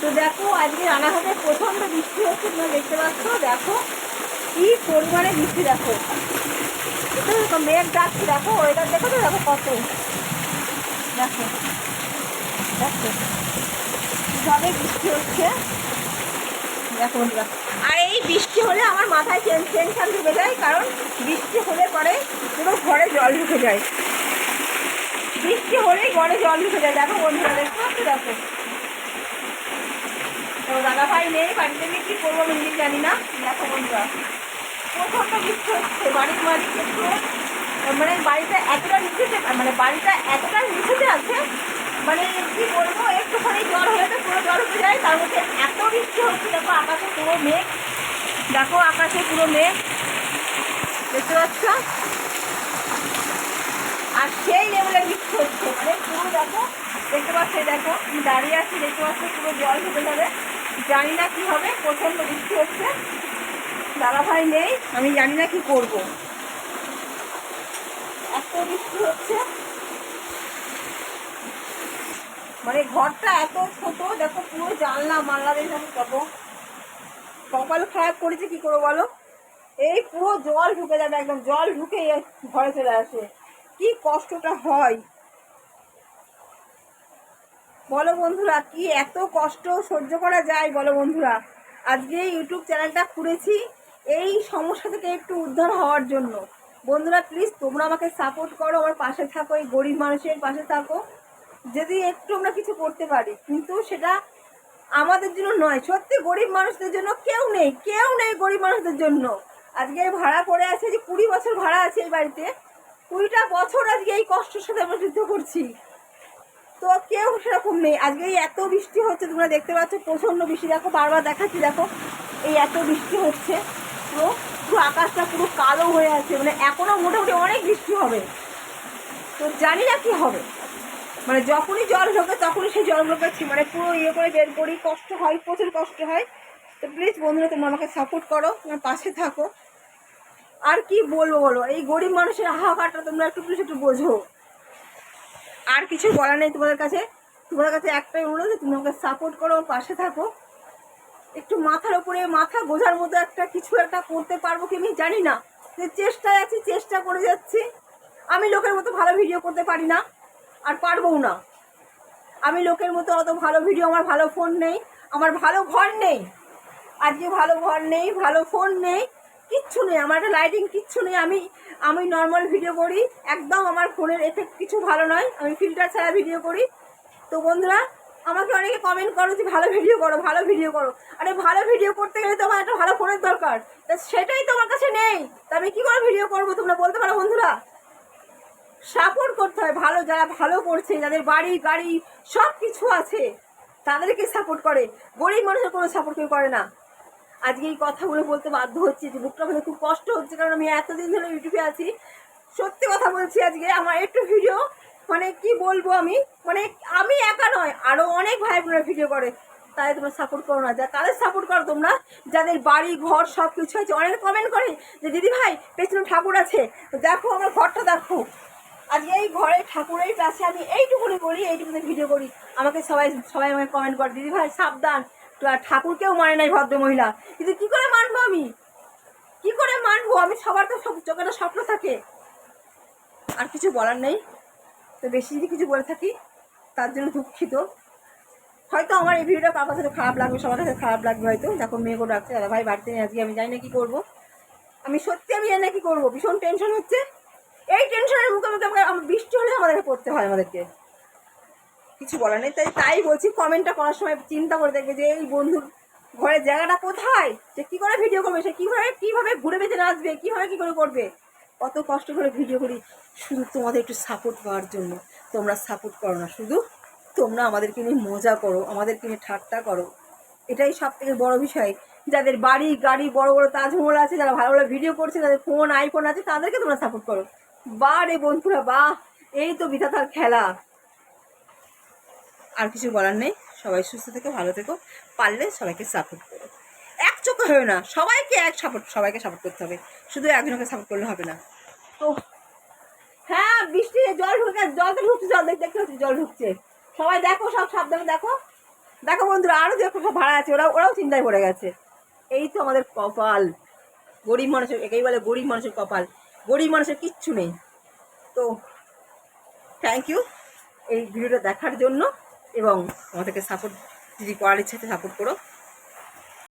তো দেখো, আজকে রানাঘাটে প্রচণ্ড বৃষ্টি হচ্ছে, তোমরা দেখতে পাচ্ছ। দেখো, কি পরিমাণে বৃষ্টি, দেখো। মেঘ ডাকছে, দেখো ওয়েদার দেখো তো, দেখো কত। দেখো দেখো, কীভাবে বৃষ্টি হচ্ছে। দেখো আর এই বৃষ্টি হলে আমার মাথায় টেনশন ঢুকে যায়, কারণ বৃষ্টি হলে পরে পুরো ঘরে জল ঢুকে যায়। বৃষ্টি হলেই ঘরে জল ঢুকে যায়। দেখো, বন্ধুরা দেখো দেখো। ভাই নেই বাড়িতে গিয়ে কী করব আমি নিজে জানি না। দেখো বন্ধুরা প্রচণ্ড হচ্ছে, বাড়ির মাঝে একটু মানে বাড়িটা এতটা নিচেতে মানে বাড়িটা এতটা নিচেতে আছে মানে কি বলব, একটুখানি জ্বর হলে তো পুরো জ্বর হয়ে যায়, তার মধ্যে এত বৃষ্টি হচ্ছে, দেখো আকাশে পুরো মেঘ, দেখো আকাশে পুরো মেঘ, দেখতে পাচ্ছ? আর সেই লেভেলের বৃষ্টি হচ্ছে মানে পুরো দেখো, দেখতে পাচ্ছ, দেখো দাঁড়িয়ে আছি, দেখতে পাচ্ছ, পুরো জল হতে যাবে। জানি না কি হবে প্রচণ্ড বৃষ্টি হচ্ছে। দাদা ভাই নেই, আমি জানি না কি করব। এত বৃষ্টি হচ্ছে। মানে ঘরটা এত ছোট, দেখো পুরো জানলা মাল্লা দিয়ে আমি কত কপাল খারাপ করেছে, কি করে বলো? এই পুরো জল ঢুকে যাবে একদম, জল ঢুকে ঘরে চলে আসে। কি কষ্টটা হয়। বলো বন্ধুরা, কি এত কষ্ট সহ্য করা যায় বলো বন্ধুরা? আজকে ইউটিউব চ্যানেলটা খুলেছি এই সমস্যা থেকে একটু উদ্ধার হওয়ার জন্য। বন্ধুরা প্লিজ তোমরা আমাকে সাপোর্ট করো, আমার পাশে থাকো, এই গরিব মানুষের পাশে থাকো। যদি একটু আমরা কিছু করতে পারি, কিন্তু সেটা আমাদের জন্য নয়। সত্যি, গরিব মানুষদের জন্য কেউ নেই কেউ নেই গরিব মানুষদের জন্য। আজকে ভাড়া পড়ে আছে, যে কুড়ি বছর ভাড়া আছে এই বাড়িতে, কুড়িটা বছর আজকে এই কষ্টের সাথে আমরা যুদ্ধ করছি। তো কেউ সেরকম নেই। আজকে এই এত বৃষ্টি হচ্ছে, তোমরা দেখতে পাচ্ছ, প্রচণ্ড বৃষ্টি। দেখো, বারবার দেখাচ্ছি, দেখো, এই এত বৃষ্টি হচ্ছে। পুরো পুরো আকাশটা পুরো কালো হয়ে আছে। মানে এখনও মোটামুটি অনেক বৃষ্টি হবে। তো জানি না কি হবে। মানে যখনই জল ঢোকে, তখনই সেই জলগুলোকে মানে পুরো ইয়ে করে বের করি। কষ্ট হয়, প্রচুর কষ্ট হয়। তো প্লিজ বন্ধুরা, তোমরা আমাকে সাপোর্ট করো। আমার পাশে থাকো। আর কি বলব বলো? এই গরিব মানুষের হাহাকারটা তোমরা একটু প্লিজ একটু বোঝো। আর কিছু বলার নেই তোমাদের কাছে। তোমাদের কাছে একটাই অনুরোধ তুমি আমাকে সাপোর্ট করো, পাশে থাকো। একটু মাথার উপরে মাথা বোঝার মতো একটা কিছু একটা করতে পারব কি আমি জানি না। যে চেষ্টায় আছি, চেষ্টা করে যাচ্ছি। আমি লোকের মতো ভালো ভিডিও করতে পারি না, আর পারবও না। আমি লোকের মতো অত ভালো ভিডিও আমার ভালো ফোন নেই। আমার ভালো ঘর নেই। আজকে ভালো ঘর নেই, ভালো ফোন নেই। কিচ্ছু নেই, আমার একটা লাইটিং কিচ্ছু নেই, আমি আমি নর্মাল ভিডিও করি, একদম আমার ফোনের এফেক্ট কিছু ভালো নয়, আমি ফিল্টার ছাড়া ভিডিও করি। তো বন্ধুরা, আমাকে অনেকে কমেন্ট করো যে ভালো ভিডিও করো, ভালো ভিডিও করো। আরে ভালো ভিডিও করতে গেলে তো আমার একটা ভালো ফোনের দরকার। তা সেটাই তো আমার কাছে নেই। তা আমি কী করে ভিডিও করব তোমরা বলতে পারো বন্ধুরা? সাপোর্ট করতে হয় ভালো, যারা ভালো করছে, যাদের বাড়ি, গাড়ি সব কিছু আছে, তাদেরকে সাপোর্ট করে। গরিব মানুষের কোনো সাপোর্ট কেউ করে না। আজকে এই কথাগুলো বলতে বাধ্য হচ্ছে যে বুকটা বলে খুব কষ্ট হচ্ছে, কারণ আমি এতদিন ধরে ইউটিউবে আছি। সত্যি কথা বলছি আজকে আমার একটু ভিডিও মানে কি বলব আমি মানে আমি একা নয় আরও অনেক ভাই বোনেরা ভিডিও করে। তাই তোমরা সাপোর্ট করো না, যা তাদের সাপোর্ট করো তোমরা? যাদের বাড়ি, ঘর সব কিছু আছে অনেক কমেন্ট করে যে, দিদি ভাই, পেছনে ঠাকুর আছে। দেখো আমার ঘরটা দেখো। আজকে এই ঘরে ঠাকুরের কাছে আমি এইটুকুনি করি এইটুকুনি ভিডিও করি। আমাকে সবাই সবাই আমাকে কমেন্ট করে, দিদি ভাই, সাবধান। ঠাকুরকেও মানে নাই ভদ্র মহিলা। কিন্তু কি করে মানবো আমি? কি করে মানবো? আমি সবার তো সব চোখে স্বপ্ন থাকে। আর কিছু বলার নেই। তো বেশি যদি কিছু বলে থাকি, তার জন্য দুঃখিত। হয়তো আমার এই ভিডিওটা কারোর কাছে খারাপ লাগবে, সবার কাছে খারাপ লাগবে হয়তো। দেখো মেয়ে করে রাখছে দাদা ভাই বাড়িতে নেই আজকে, আমি জানি না কী করব। আমি সত্যি আমি জানি না কী করব। ভীষণ টেনশন হচ্ছে। এই টেনশনের মুখোমুখি আমাকে আমার বৃষ্টি হলে আমাদেরকে পড়তে হয় আমাদেরকে। কিছু বলার নেই। তাই তাই বলছি কমেন্টটা করার সময় চিন্তা করে দেখবে যে এই বন্ধুর ঘরের জায়গাটা কোথায়? সে কী করে ভিডিও করবে? সে কীভাবে কীভাবে ঘুরে বেঁচে নাচবে কীভাবে কী করে করবে? কত কষ্ট করে ভিডিও করি। শুধু তোমাদের একটু সাপোর্ট পাওয়ার জন্য। তোমরা সাপোর্ট করো না। শুধু তোমরা আমাদেরকে নিয়ে মজা করো, আমাদেরকে নিয়ে ঠাট্টা করো। এটাই সব থেকে বড় বিষয়। যাদের বাড়ি, গাড়ি, বড় বড় তাজমহল আছে, যারা ভালো ভালো ভিডিও করছে, যাদের ফোন আইফোন আছে, তাদেরকে তোমরা সাপোর্ট করো। বা রে বন্ধুরা, বাহ! এই তো বিধাতার খেলা। আর কিছু বলার নেই। সবাই সুস্থ থেকে, ভালো থেকো। পারলে সবাইকে সাপোর্ট করো। এক চোখে হয়ে না। সবাইকে এক সাপোর্ট সবাইকে সাপোর্ট করতে হবে। শুধু একজনকে সাপোর্ট করলে হবে না। তো হ্যাঁ বৃষ্টি, জল ঢুকে জল তো ঢুকছে, জল দেখ- দেখতে পাচ্ছি জল ঢুকছে। সবাই দেখো, সব সাবধানে দেখো। দেখো বন্ধুরা আরও যে সব ভাড়া আছে ওরা ওরাও চিন্তায় পড়ে গেছে। এই তো আমাদের কপাল। গরিব মানুষের, একেই বলে গরিব মানুষের কপাল। গরিব মানুষের কিচ্ছু নেই। তো থ্যাংক ইউ এই ভিডিওটা দেখার জন্য। এবং আমাদেরকে সাপোর্ট যদি করার ইচ্ছা সাপোর্ট করো।